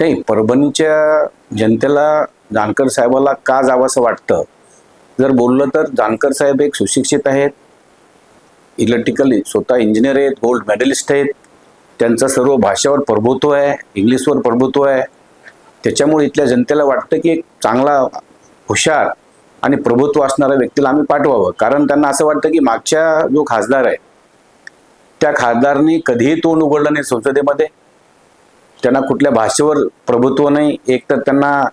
नाही परभणीच्या जनतेला जानकर साहेबाला का जावंसं वाटतं? जर बोललं तर जानकर साहेब एक सुशिक्षित आहेत इलेक्ट्रिकल स्वतः इंजिनियर आहेत गोल्ड मेडलिस्ट आहेत त्यांचा सर्व भाषेवर प्रभुत्व आहे इंग्लिशवर प्रभुत्व आहे. त्याच्यामुळे इथल्या जनतेला वाटतं की एक चांगला हुशार आणि प्रभुत्व असणाऱ्या व्यक्तीला आम्ही पाठवावं. कारण त्यांना असं वाटतं की मागच्या जो खासदार आहे त्या खासदारनी कधीही तोंड उघडलं नाही संसदेमध्ये. त्यांना कुठल्या भाषेवर प्रभुत्व नाही एक तर त्यांना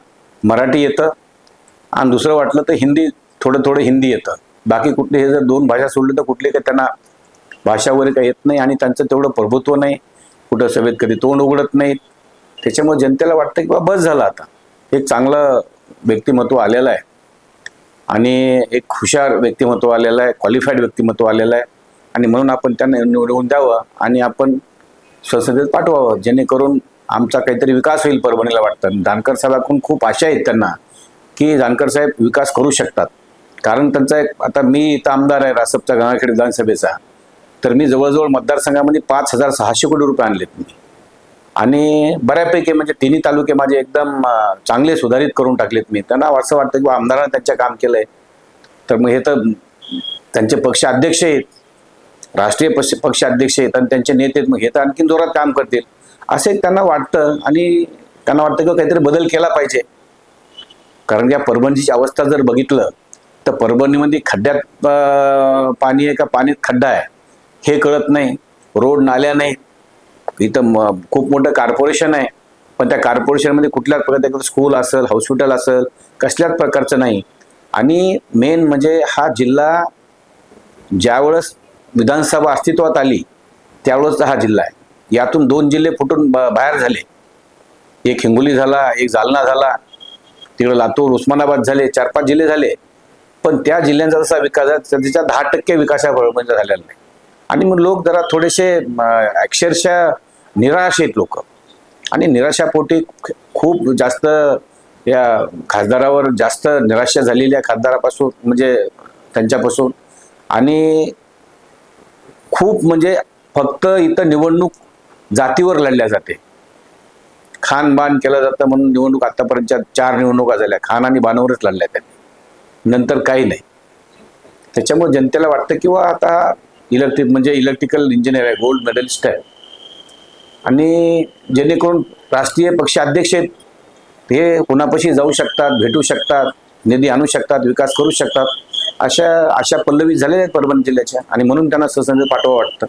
मराठी येतं. आणि दुसरं वाटलं तर हिंदी थोडं थोडं हिंदी येतं. बाकी कुठली हे जर दोन भाषा सोडली तर कुठले काही त्यांना भाषा वगैरे काही येत नाही आणि त्यांचं तेवढं प्रभुत्व नाही. कुठं सभेत कधी तोंड उघडत नाहीत. त्याच्यामुळे जनतेला वाटतं की बा बस झालं आता. एक चांगलं व्यक्तिमत्व आलेलं आहे. आणि एक हुशार व्यक्तिमत्व आलेलं आहे क्वालिफाईड व्यक्तिमत्व आलेलं आहे. आणि म्हणून आपण त्यांना निवडवून द्यावं आणि आपण संसदेत पाठवावं. जेणेकरून आमचा काहीतरी विकास होईल परभणीला वाटतं. जानकर साहेबांकडून खूप आशा आहेत त्यांना की जानकर साहेब विकास करू शकतात. कारण त्यांचा एक आता मी इथं आमदार आहे रासपचा गंगाखेड विधानसभेचा. तर मी जवळजवळ मतदारसंघामध्ये पाच हजार सहाशे कोटी रुपये आणलेत मी. आणि बऱ्यापैकी म्हणजे तिन्ही तालुके माझे एकदम चांगले सुधारित करून टाकलेत मी. त्यांना असं वाटतं की बा त्यांच्या काम केलंय. तर मग हे तर त्यांचे पक्ष अध्यक्ष आहेत. राष्ट्रीय पक्ष पक्ष अध्यक्ष आहेत आणि त्यांचे नेते आहेत. मग हे तर आणखीन जोरात काम करतील. असं एक त्यांना वाटतं आणि त्यांना वाटतं की काहीतरी बदल केला पाहिजे. कारण या परभणीची अवस्था जर बघितलं तर परभणीमध्ये खड्ड्यात पाणी आहे का? पाण्यात खड्डा आहे. हे कळत नाही. रोड नाल्या नाहीत. इथं म खूप मोठं कार्पोरेशन आहे. पण त्या कार्पोरेशनमध्ये कुठल्याच प्रकारचं स्कूल असेल हॉस्पिटल असेल कसल्याच प्रकारचं नाही. आणि मेन म्हणजे हा जिल्हा ज्यावेळेस विधानसभा अस्तित्वात आली त्यावेळेस हा जिल्हा आहे. यातून दोन जिल्हे फुटून बाहेर झाले. एक हिंगोली झाला एक जालना झाला तिकडे लातूर उस्मानाबाद झाले चार पाच जिल्हे झाले. पण त्या जिल्ह्यांचा जसा विकास आहे त्याच्या दहा टक्के विकासाबरोबर म्हणजे झालेला नाही. आणि मग लोक जरा थोडेसे अक्षरशः निराश आहेत लोक. आणि निराशापोटी खूप जास्त या खासदारावर जास्त निराशा झालेल्या खासदारापासून म्हणजे त्यांच्यापासून. आणि खूप म्हणजे फक्त इथं निवडणूक जातीवर लढल्या जाते. खानबान केलं जातं म्हणून निवडणूक आतापर्यंतच्या चार निवडणुका झाल्या. खान आणि बाणावरच लढल्या त्यांनी. नंतर काही नाही. त्याच्यामुळे जनतेला वाटतं की वा आता इलेक्ट्रिक म्हणजे इलेक्ट्रिकल इंजिनियर आहे गोल्ड मेडलिस्ट आहे. आणि जेणेकरून राष्ट्रीय पक्ष अध्यक्ष आहेत. हे कुणापाशी जाऊ शकतात भेटू शकतात निधी आणू शकतात विकास करू शकतात. अशा अशा पल्लवी झालेल्या आहेत परभणी जिल्ह्याच्या. आणि म्हणून त्यांना ससंज पाठवा वाटतं.